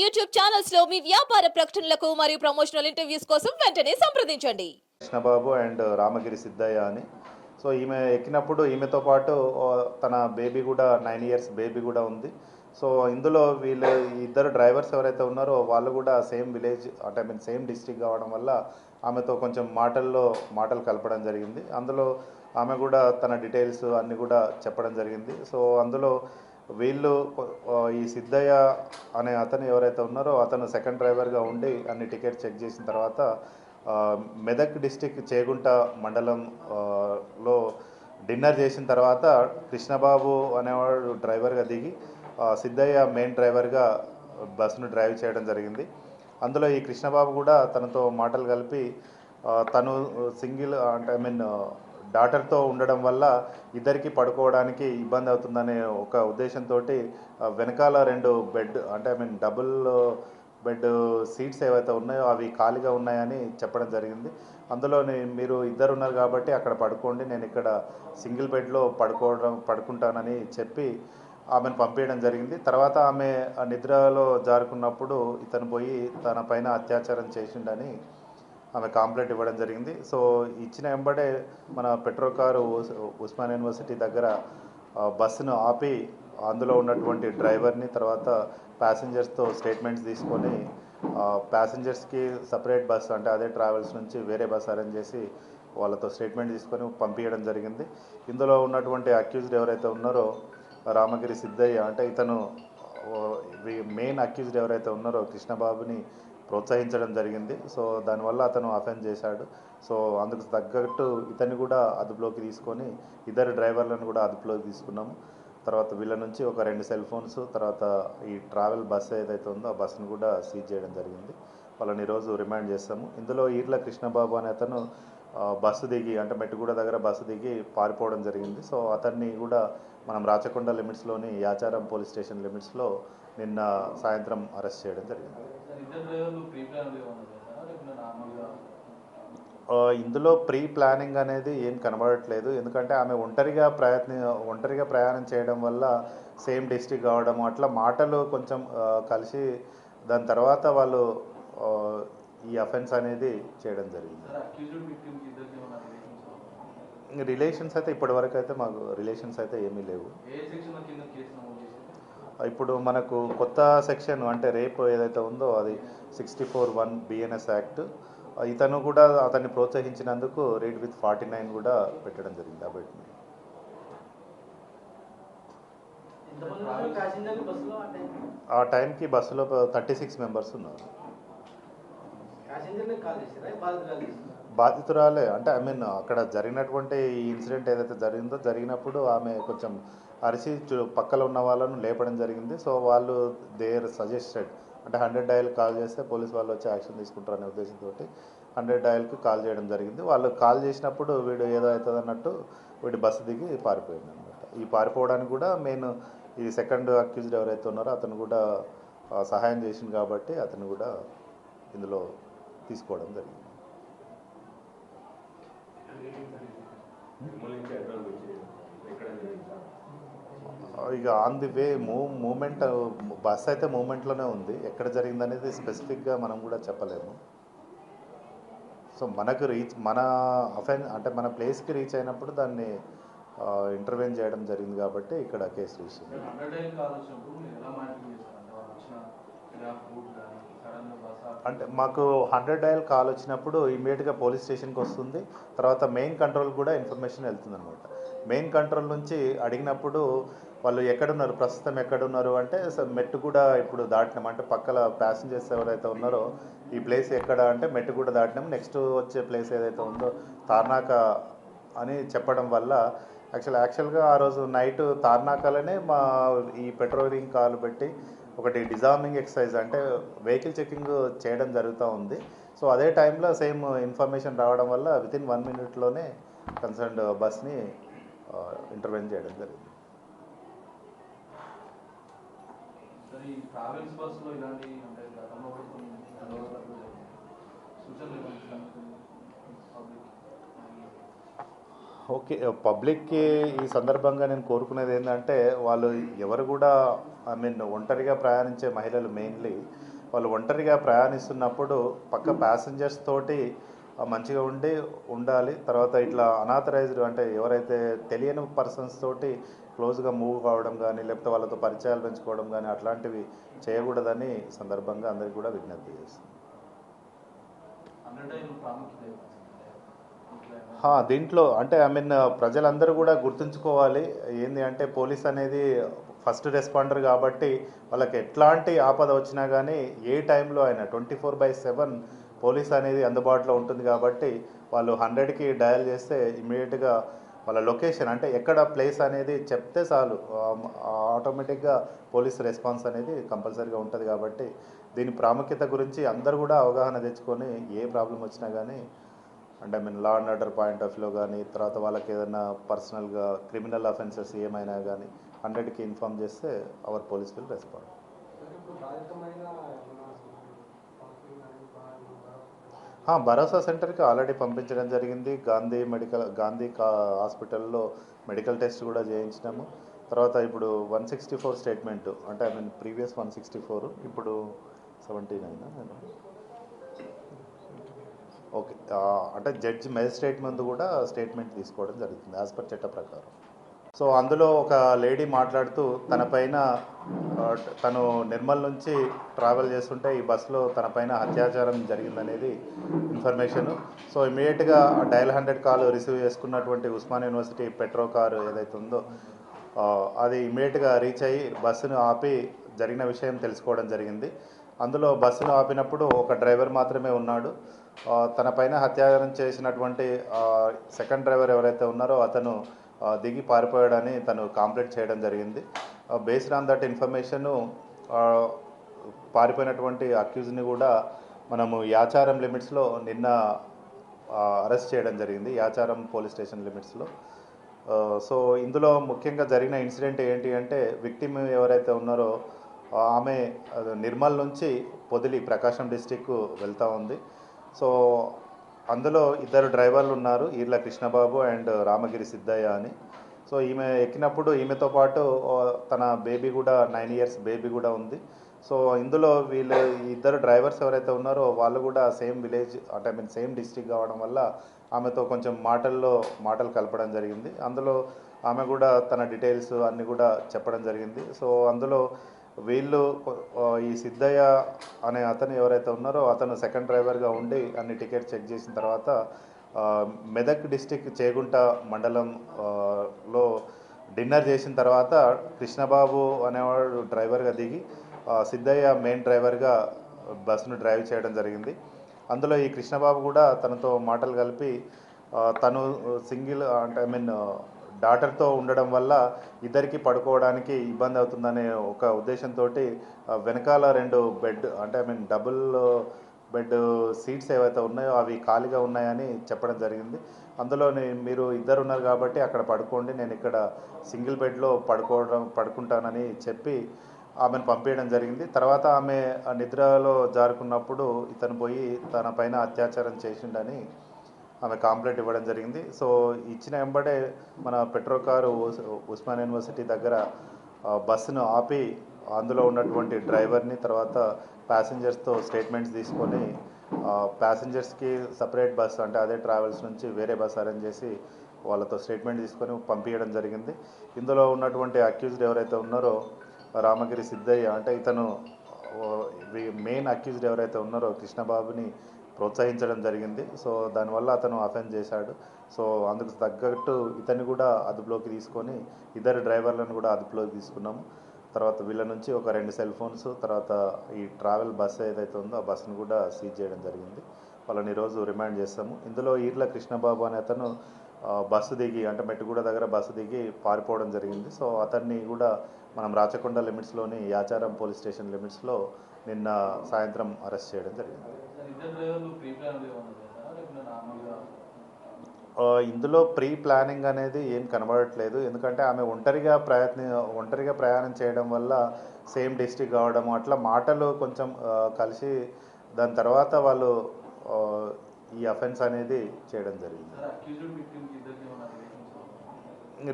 YouTube ఛానల్స్లో మీ వ్యాపార ప్రకటనలకు మరియు ప్రమోషనల్ ఇంటర్వ్యూస్ కోసం వెంటనే సంప్రదించండి. కృష్ణబాబు అండ్ రామగిరి సిద్ధయ్య అని. సో ఈమె ఎక్కినప్పుడు ఈమెతో పాటు తన బేబీ కూడా నైన్ ఇయర్స్ బేబీ కూడా ఉంది. సో ఇందులో వీళ్ళు ఇద్దరు డ్రైవర్స్ ఎవరైతే ఉన్నారో వాళ్ళు కూడా సేమ్ విలేజ్ అంటే ఐ మీన్ సేమ్ డిస్టిక్ కావడం వల్ల ఆమెతో కొంచెం మాటల్లో మాటలు కలపడం జరిగింది. అందులో ఆమె కూడా తన డీటెయిల్స్ అన్నీ కూడా చెప్పడం జరిగింది. సో అందులో వీళ్ళు ఈ సిద్ధయ్య అనే అతను ఎవరైతే ఉన్నారో అతను సెకండ్ డ్రైవర్గా ఉండి అన్ని టికెట్ చెక్ చేసిన తర్వాత మెదక్ డిస్టిక్ చేగుంట మండలం లో డిన్నర్ చేసిన తర్వాత కృష్ణబాబు అనేవాడు డ్రైవర్గా దిగి సిద్ధయ్య మెయిన్ డ్రైవర్గా బస్సును డ్రైవ్ చేయడం జరిగింది. అందులో ఈ కృష్ణబాబు కూడా తనతో మాటలు కలిపి తను సింగిల్ అంటే ఐ మీన్ డాటర్తో ఉండడం వల్ల ఇద్దరికి పడుకోవడానికి ఇబ్బంది అవుతుందనే ఒక ఉద్దేశంతో వెనకాల రెండు బెడ్ అంటే I mean double bed seats ఏవైతే ఉన్నాయో అవి ఖాళీగా ఉన్నాయని చెప్పడం జరిగింది. అందులో మీరు ఇద్దరు ఉన్నారు కాబట్టి అక్కడ పడుకోండి నేను ఇక్కడ సింగిల్ బెడ్లో పడుకోవడం పడుకుంటానని చెప్పి ఆమెను పంపించడం జరిగింది. తర్వాత ఆమె ఆ నిద్రలో జారుకున్నప్పుడు ఇతను పోయి తన పైన అత్యాచారం చేసిండని ఆమె కాంప్లైంట్ ఇవ్వడం జరిగింది. సో ఇచ్చిన వెంబడే మన పెట్రోల్ కారు ఉస్మాన్ యూనివర్సిటీ దగ్గర బస్సును ఆపి అందులో ఉన్నటువంటి డ్రైవర్ని తర్వాత ప్యాసింజర్స్తో స్టేట్మెంట్స్ తీసుకొని ప్యాసింజర్స్కి సపరేట్ బస్ అంటే అదే ట్రావెల్స్ నుంచి వేరే బస్ అరేంజ్ చేసి వాళ్ళతో స్టేట్మెంట్ తీసుకొని పంపించడం జరిగింది. ఇందులో ఉన్నటువంటి అక్యూజ్డ్ ఎవరైతే ఉన్నారో రామగిరి సిద్ధయ్య అంటే ఇతను మెయిన్ అక్యూజ్డ్ ఎవరైతే ఉన్నారో కృష్ణబాబుని ప్రోత్సహించడం జరిగింది. సో దానివల్ల అతను అఫెన్స్ చేశాడు. సో అందుకు తగ్గట్టు ఇతన్ని కూడా అదుపులోకి తీసుకొని ఇద్దరు డ్రైవర్లను కూడా అదుపులోకి తీసుకున్నాము. తర్వాత వీళ్ళ నుంచి ఒక రెండు సెల్ ఫోన్స్ తర్వాత ఈ ట్రావెల్ బస్ ఏదైతే ఉందో ఆ బస్సును కూడా సీజ్ చేయడం జరిగింది. వాళ్ళని ఈరోజు రిమాండ్ చేస్తాము. ఇందులో ఈర్ల కృష్ణబాబు అనే అతను బస్సు దిగి అంటే మెట్టుగూడ దగ్గర బస్సు దిగి పారిపోవడం జరిగింది. సో అతన్ని కూడా మనం రాచకొండ లిమిట్స్లోని యాచారం పోలీస్ స్టేషన్ లిమిట్స్లో నిన్న సాయంత్రం అరెస్ట్ చేయడం జరిగింది. ఇందులో ప్రీ ప్లానింగ్ అనేది ఏం కనబడట్లేదు. ఎందుకంటే ఆమె ఒంటరిగా ప్రయత్ని ఒంటరిగా ప్రయాణం చేయడం వల్ల సేమ్ డిస్టిక్ కావడం అట్లా మాటలు కొంచెం కలిసి దాని తర్వాత వాళ్ళు ఈ అఫెన్స్ అనేది చేయడం జరిగింది. రిలేషన్స్ అయితే ఇప్పటివరకు అయితే మాకు రిలేషన్స్ అయితే ఏమీ లేవు. ఇప్పుడు మనకు కొత్త సెక్షన్ అంటే రేప్ ఏదైతే ఉందో అది sixty four one BNS act ఇతను కూడా అతన్ని ప్రోత్సహించినందుకు రేట్ విత్ ఫార్టీ నైన్ కూడా పెట్టడం జరిగింది అంటే ఆ టైంకి? బస్సులో థర్టీ సిక్స్ మెంబర్స్ ఉన్నారు. బాధితురాలే అంటే ఐ మీన్ అక్కడ జరిగినటువంటి ఈ ఇన్సిడెంట్ ఏదైతే జరిగిందో జరిగినప్పుడు ఆమె కొంచెం అరిసి చు- పక్కన ఉన్న వాళ్ళను లేపడం జరిగింది. సో వాళ్ళు దేర్ సజెస్టెడ్. అంటే హండ్రెడ్ డయల్ కాల్ చేస్తే పోలీస్ వాళ్ళు వచ్చి యాక్షన్ తీసుకుంటారు అనే ఉద్దేశంతో హండ్రెడ్ డయల్కి కాల్ చేయడం జరిగింది. వాళ్ళు కాల్ చేసినప్పుడు వీడు ఏదో అవుతుంది అన్నట్టు వీడి బస్సు దిగి పారిపోయింది అనమాట ఈ పారిపోవడానికి కూడా మెయిన్ ఈ సెకండ్ అక్యూజ్డ్ ఎవరైతే ఉన్నారో అతను కూడా సహాయం చేసింది కాబట్టి అతను కూడా ఇందులో తీసుకోవడం జరిగింది. ఇక on the way move movement bus అయితే మూమెంట్లోనే ఉంది. ఎక్కడ జరిగింది అనేది స్పెసిఫిక్గా మనం కూడా చెప్పలేము. సో మనకు రీచ్ మన అఫెన్ అంటే మన ప్లేస్కి రీచ్ అయినప్పుడు దాన్ని ఇంటర్వ్యూన్ చేయడం జరిగింది కాబట్టి ఇక్కడ కేసు ఆపి- అంటే మాకు హండ్రెడ్ డయల్ కాల్ వచ్చినప్పుడు ఇమీడియట్గా పోలీస్ స్టేషన్కి వస్తుంది. తర్వాత మెయిన్ కంట్రోల్ కూడా ఇన్ఫర్మేషన్ వెళ్తుంది అనమాట మెయిన్ కంట్రోల్ నుంచి అడిగినప్పుడు వాళ్ళు ఎక్కడున్నారు ప్రస్తుతం ఎక్కడున్నారు అంటే మెట్టు మెట్టుగూడ ఇప్పుడు దాటినాం. అంటే పక్కల ప్యాసింజర్స్ ఎవరైతే ఉన్నారో ఈ ప్లేస్ ఎక్కడ అంటే మెట్టుగూడ దాటినాం. నెక్స్ట్ వచ్చే ప్లేస్ ఏదైతే ఉందో తార్నాక అని చెప్పడం వల్ల యాక్చువల్ యాక్చువల్గా ఆ రోజు నైట్ తార్నాకలోనే మా ఈ పెట్రోలింగ్ కార్లు పెట్టి ఒకటి డిజార్మింగ్ ఎక్సర్సైజ్ అంటే వెహికల్ చెకింగ్ చేయడం జరుగుతూ ఉంది. సో అదే టైంలో సేమ్ ఇన్ఫర్మేషన్ రావడం వల్ల వితిన్ వన్ మినిట్లోనే కన్సర్న్డ్ బస్ని ఇంటర్వెన్ చేయడం జరిగింది. ఓకే పబ్లిక్కి ఈ సందర్భంగా నేను కోరుకునేది ఏంటంటే వాళ్ళు ఎవరు కూడా ఐ మీన్ ఒంటరిగా ప్రయాణించే మహిళలు మెయిన్లీ వాళ్ళు ఒంటరిగా ప్రయాణిస్తున్నప్పుడు పక్క ప్యాసింజర్స్ తోటి మంచిగా ఉండి ఉండాలి. తర్వాత ఇట్లా అనాథరైజ్డ్ అంటే ఎవరైతే తెలియని పర్సన్స్ తోటి క్లోజ్గా మూవ్ కావడం కానీ లేకపోతే వాళ్ళతో పరిచయాలు పెంచుకోవడం కానీ అట్లాంటివి చేయకూడదని సందర్భంగా అందరికీ కూడా విజ్ఞప్తి హా, దీంట్లో అంటే ఐ మీన్ ప్రజలందరూ కూడా గుర్తుంచుకోవాలి. ఏంది అంటే పోలీస్ అనేది ఫస్ట్ రెస్పాండర్ కాబట్టి వాళ్ళకి ఎట్లాంటి ఆపద వచ్చినా కానీ ఏ టైంలో అయినా twenty four by seven police అనేది అందుబాటులో ఉంటుంది కాబట్టి వాళ్ళు హండ్రెడ్కి డయల్ చేస్తే ఇమీడియట్గా వాళ్ళ లొకేషన్ అంటే ఎక్కడ ప్లేస్ అనేది చెప్తే చాలు. ఆటోమేటిక్గా పోలీస్ రెస్పాన్స్ అనేది కంపల్సరీగా ఉంటుంది కాబట్టి దీని ప్రాముఖ్యత గురించి అందరూ కూడా అవగాహన తెచ్చుకొని ఏ ప్రాబ్లం వచ్చినా కానీ అంటే I mean law and order point of వ్యూలో కానీ తర్వాత వాళ్ళకి ఏదైనా పర్సనల్గా క్రిమినల్ అఫెన్సెస్ ఏమైనా కానీ హండ్రెడ్కి ఇన్ఫామ్ చేస్తే అవర్ పోలీస్ విల్ రెస్పాండ్ ఆ, భరోసా సెంటర్కి ఆల్రెడీ పంపించడం జరిగింది. గాంధీ మెడికల్ గాంధీ కా హాస్పిటల్లో మెడికల్ టెస్ట్ కూడా చేయించినాము. తర్వాత ఇప్పుడు వన్ సిక్స్టీ ఫోర్ స్టేట్మెంట్ అంటే I mean previous one sixty four ఇప్పుడు సెవెంటీ నైన్? ఓకే అంటే జడ్జి మెజిస్ట్రేట్ ముందు కూడా స్టేట్మెంట్ తీసుకోవడం జరుగుతుంది యాజ్ పర్ చట్ట ప్రకారం. సో అందులో ఒక లేడీ మాట్లాడుతూ తన పైన తను నిర్మల్ నుంచి ట్రావెల్ చేస్తుంటే ఈ బస్సులో తన పైన అత్యాచారం జరిగిందనేది ఇన్ఫర్మేషన్. సో ఇమీడియట్గా డయల్ హండ్రెడ్ కాల్ రిసీవ్ చేసుకున్నటువంటి ఉస్మాన్ యూనివర్సిటీ పెట్రో కారు ఏదైతే ఉందో అది ఇమీడియట్గా రీచ్ అయ్యి బస్సును ఆపి జరిగిన విషయం తెలుసుకోవడం జరిగింది. అందులో బస్సును ఆపినప్పుడు ఒక డ్రైవర్ మాత్రమే ఉన్నాడు. తన పైన హత్యాచారం చేసినటువంటి సెకండ్ డ్రైవర్ ఎవరైతే ఉన్నారో అతను దిగి పారిపోయాడని తను కాంప్లైంట్ చేయడం జరిగింది. బేస్డ్ ఆన్ దట్ ఇన్ఫర్మేషన్ పారిపోయినటువంటి అక్యూజ్ని కూడా మనము యాచారం లిమిట్స్లో నిన్న అరెస్ట్ చేయడం జరిగింది. యాచారం పోలీస్ స్టేషన్ లిమిట్స్లో సో ఇందులో ముఖ్యంగా జరిగిన ఇన్సిడెంట్ ఏంటి అంటే విక్టిమ్ ఎవరైతే ఉన్నారో ఆమె నిర్మల్ నుంచి పొదిలి ప్రకాశం డిస్టిక్ వెళ్తూ ఉంది. సో అందులో ఇద్దరు డ్రైవర్లు ఉన్నారు ఈర్ల కృష్ణబాబు అండ్ రామగిరి సిద్ధయ్య అని. సో ఈమె ఎక్కినప్పుడు ఈమెతో పాటు తన బేబీ కూడా నైన్ ఇయర్స్ బేబీ కూడా ఉంది. సో ఇందులో వీళ్ళు ఇద్దరు డ్రైవర్స్ ఎవరైతే ఉన్నారో వాళ్ళు కూడా సేమ్ విలేజ్ అంటే ఐ మీన్ సేమ్ డిస్టిక్ కావడం వల్ల ఆమెతో కొంచెం మాటల్లో మాటలు కలపడం జరిగింది. అందులో ఆమె కూడా తన డీటెయిల్స్ అన్నీ కూడా చెప్పడం జరిగింది. సో అందులో వీళ్ళు ఈ సిద్ధయ్య అనే అతను ఎవరైతే ఉన్నారో అతను సెకండ్ డ్రైవర్గా ఉండి అన్ని టికెట్ చెక్ చేసిన తర్వాత మెదక్ డిస్టిక్ చేగుంట మండలంలో డిన్నర్ చేసిన తర్వాత కృష్ణబాబు అనేవాడు డ్రైవర్గా దిగి సిద్ధయ్య మెయిన్ డ్రైవర్గా బస్సును డ్రైవ్ చేయడం జరిగింది. అందులో ఈ కృష్ణబాబు కూడా తనతో మాటలు కలిపి తను సింగిల్ అంటే ఐ మీన్ డాటర్తో ఉండడం వల్ల ఇద్దరికి పడుకోవడానికి ఇబ్బంది అవుతుందనే ఒక ఉద్దేశంతో వెనకాల రెండు బెడ్ అంటే I mean double bed seats ఏవైతే ఉన్నాయో అవి ఖాళీగా ఉన్నాయని చెప్పడం జరిగింది. అందులోనే మీరు ఇద్దరు ఉన్నారు కాబట్టి అక్కడ పడుకోండి నేను ఇక్కడ సింగిల్ బెడ్లో పడుకోవడం పడుకుంటానని చెప్పి ఆమెను పంపించడం జరిగింది. తర్వాత ఆమె ఆ నిద్రలో జారుకున్నప్పుడు ఇతను పోయి తన పైన అత్యాచారం చేసిండని ఆమె కాంప్లైంట్ ఇవ్వడం జరిగింది. సో ఇచ్చిన వెంబడే మన పెట్రో కారు ఉస్మాన్ యూనివర్సిటీ దగ్గర బస్సును ఆపి అందులో ఉన్నటువంటి డ్రైవర్ని తర్వాత ప్యాసింజర్స్తో స్టేట్మెంట్స్ తీసుకొని ప్యాసింజర్స్కి సపరేట్ బస్ అంటే అదే ట్రావెల్స్ నుంచి వేరే బస్ అరేంజ్ చేసి వాళ్ళతో స్టేట్మెంట్ తీసుకొని పంపించడం జరిగింది. ఇందులో ఉన్నటువంటి అక్యూజ్డ్ ఎవరైతే ఉన్నారో రామగిరి సిద్ధయ్య అంటే ఇతను మెయిన్ అక్యూజ్డ్ ఎవరైతే ఉన్నారో కృష్ణబాబుని ప్రోత్సహించడం జరిగింది. సో దానివల్ల అతను అఫెన్స్ చేశాడు. సో అందుకు తగ్గట్టు ఇతన్ని కూడా అదుపులోకి తీసుకొని ఇద్దరు డ్రైవర్లను కూడా అదుపులోకి తీసుకున్నాము. తర్వాత వీళ్ళ నుంచి ఒక రెండు సెల్ ఫోన్స్ తర్వాత ఈ ట్రావెల్ బస్ ఏదైతే ఉందో ఆ బస్సును కూడా సీజ్ చేయడం జరిగింది. వాళ్ళని ఈరోజు రిమాండ్ చేస్తాము. ఇందులో ఈర్ల కృష్ణబాబు అనే అతను బస్సు దిగి అంటే మెట్టుగూడ దగ్గర బస్సు దిగి పారిపోవడం జరిగింది. సో అతన్ని కూడా మనం రాచకొండ లిమిట్స్లోని యాచారం పోలీస్ స్టేషన్ లిమిట్స్లో నిన్న సాయంత్రం అరెస్ట్ చేయడం జరిగింది. ఇందులో ప్రీ ప్లానింగ్ అనేది ఏం కనబడట్లేదు. ఎందుకంటే ఆమె ఒంటరిగా ప్రయత్న ఒంటరిగా ప్రయాణం చేయడం వల్ల సేమ్ డిస్టిక్ కావడం అట్లా మాటలు కొంచెం కలిసి దాని తర్వాత వాళ్ళు ఈ అఫెన్స్ అనేది చేయడం జరిగింది.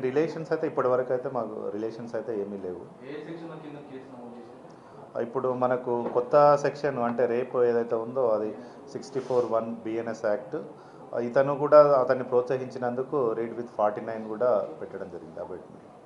రిలేషన్స్ అయితే ఇప్పటివరకు అయితే మాకు రిలేషన్స్ అయితే ఏమీ లేవు. ఇప్పుడు మనకు కొత్త సెక్షన్ అంటే రేపు ఏదైతే ఉందో అది sixty four one BNS act ఇతను కూడా అతన్ని ప్రోత్సహించినందుకు రీడ్ విత్ ఫార్టీ నైన్ కూడా పెట్టడం జరిగింది అబేట్మెంట్